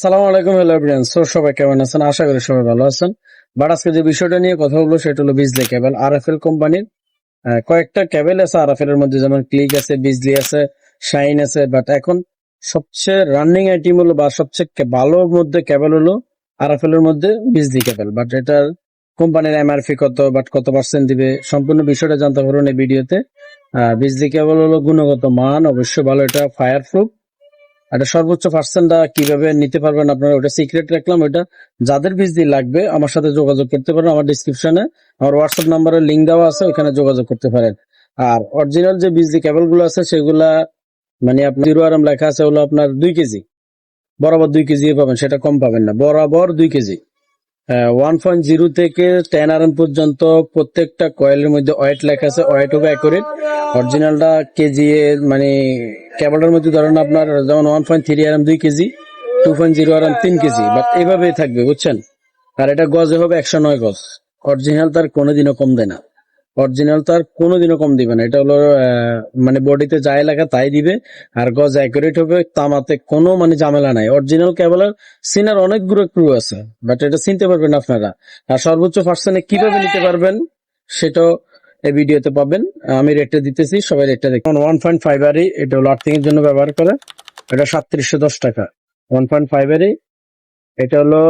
সালাম আলাইকুম, hello so সবাই কেমন আছেন? আশা করি সবাই ভালো আছেন। বাট আজকে যে বিষয়টা নিয়ে কথা বলব, সেটা হলো বিজলি কেবল আর এফ এল কোম্পানির কয়েকটা কেবল আছে আর এফ এল এর মধ্যে, যেমন ক্লিক আছে বিজলি আছে শাইন আছে। বাট এখন সবচেয়ে রানিং আইটেম হলো বা সবচেয়ে ভালো মধ্যে কেবল হলো আর এফ এল এর মধ্যে বিজলি কেবল বাট এটার কোম্পানির এম আর এমআরপি কত বাট কত পার্সেন্ট দিবে, সম্পূর্ণ বিষয়টা জানতে পারবেন এই ভিডিওতে বিজলি কেবল হলো গুণগত মান, অবশ্যই ভালো। এটা ফায়ার প্রুফ এটা সর্বোচ্চ পার্সেন্টটা কীভাবে নিতে পারবেন আপনারা ওটা সিক্রেট রাখলাম ওটা যাদের বীজ দিয়ে লাগবে, আমার সাথে যোগাযোগ করতে পারেন আমার ডিসক্রিপশনে আমার হোয়াটসঅ্যাপ নাম্বারের লিঙ্ক দেওয়া আছে ওখানে যোগাযোগ করতে পারেন। আর অরিজিনাল যে বিজলি দিয়ে গুলো আছে, সেগুলা মানে আপনার জিরো আরাম লেখা আছে ওগুলো আপনার দুই কেজি। বরাবর দুই কেজি পাবেন, সেটা কম পাবেন না। বরাবর দুই কেজি। ওয়ান পয়েন্ট জিরো থেকে টেন আর পর্যন্ত প্রত্যেকটা কয়েলের মধ্যে ওয়েট লেখা আছে ওয়েট হবে অ্যাকুরেট অরিজিনালটা কেজি মানে কেবলটার মধ্যে ধরেন আপনার যেমন ওয়ান পয়েন্ট থ্রি আর দুই KG two point zero R তিন কেজি বাট এইভাবেই থাকবে, বুঝছেন? আর এটা গজে হবে একশো নয় গজ। অরিজিনাল তার কোনোদিনও কম দেয় না। অরিজিনাল তো তার কোনোদিনও কম দিবে না। এটা হলো মানে বডিতে যা এলাকা তাই দিবে। আর গজ অ্যাকুরেট হবে তামাতে কোনো মানে ঝামেলা নাই। অরিজিনাল কেবলের সিনার অনেকগুলো ক্রু আছে বাট এটা চিনতে পারবেন আপনারা। আর সর্বোচ্চ পার্সেন্টে কীভাবে নিতে পারবেন সেটাও এই ভিডিওতে পাবেন। আমি রেটটা দিতেছি সবাই রেটটা দেখুন ওয়ান পয়েন্ট ফাইভ আরই এটা হলো আর্থিং এর জন্য ব্যবহার করে। এটা সাতত্রিশশো দশ টাকা। ওয়ান পয়েন্ট ফাইভ আরই এটা হলো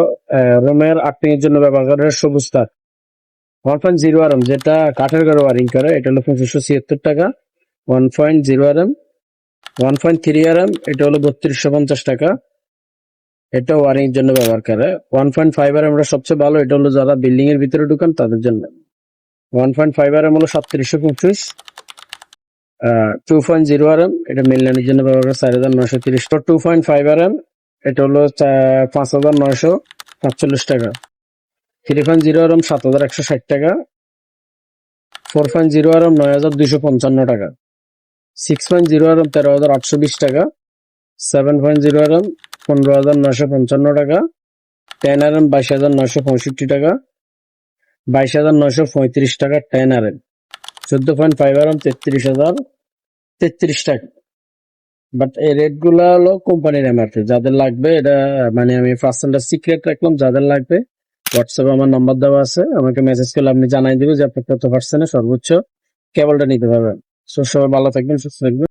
রুমের আর্থিং এর জন্য ব্যবহার করে সবুজ তার। One point zero R M যেটা কাঠের ঘরে ওয়ারিং করে, এটা হলো পঁচিশশো ছিয়াত্তর টাকা। One point zero R M one point three R M এটা হলো বত্রিশশো পঞ্চাশ টাকা। এটা ওয়ারিং এর জন্য ব্যবহার করে। One point five R M সবচেয়ে ভালো, এটা হলো যারা বিল্ডিং এর ভিতরে ঢুকান, তাদের জন্য। One point five R M হলো সাতত্রিশশো পঁচিশ। Two point zero R M এটা মিলনের জন্য ব্যবহার করে চার হাজার নয়শো তিরিশ। Two point five R M এটা হলো পাঁচ হাজার নয়শো সাতচল্লিশ টাকা। থ্রি পয়েন্ট জিরো আর সাত হাজার একশো ষাট টাকা four point zero R M নয় হাজার দুইশো পঞ্চান্ন টাকা six point zero R M তেরো হাজার আটশো বিশ টাকা seven point zero R M পনেরো হাজার নয়শো পঞ্চান্ন টাকা টেন আর এম বাইশ হাজার নয়শো পঁয়ষট্টি টাকা, বাইশ হাজার নয়শো পঁয়ত্রিশ টাকা টেন আর এম চোদ্দ পয়েন্ট ফাইভ আর এম তেত্রিশ হাজার, তেত্রিশ টাকা। বাট এই রেটগুলো হলো কোম্পানির এমআরপি যাদের লাগবে এটা মানে আমি পার্সেন্টেজ সিক্রেট রাখলাম, যাদের লাগবে হোয়াটসঅ্যাপে আমার নাম্বার দেওয়া আছে। আমাকে মেসেজ করলে আপনি জানাই দিবেন যে আপনি কত পার্সেন্টে সর্বোচ্চ কেবলটা নিতে পারবেন। সো সবাই ভালো থাকবেন, সুস্থ থাকবেন।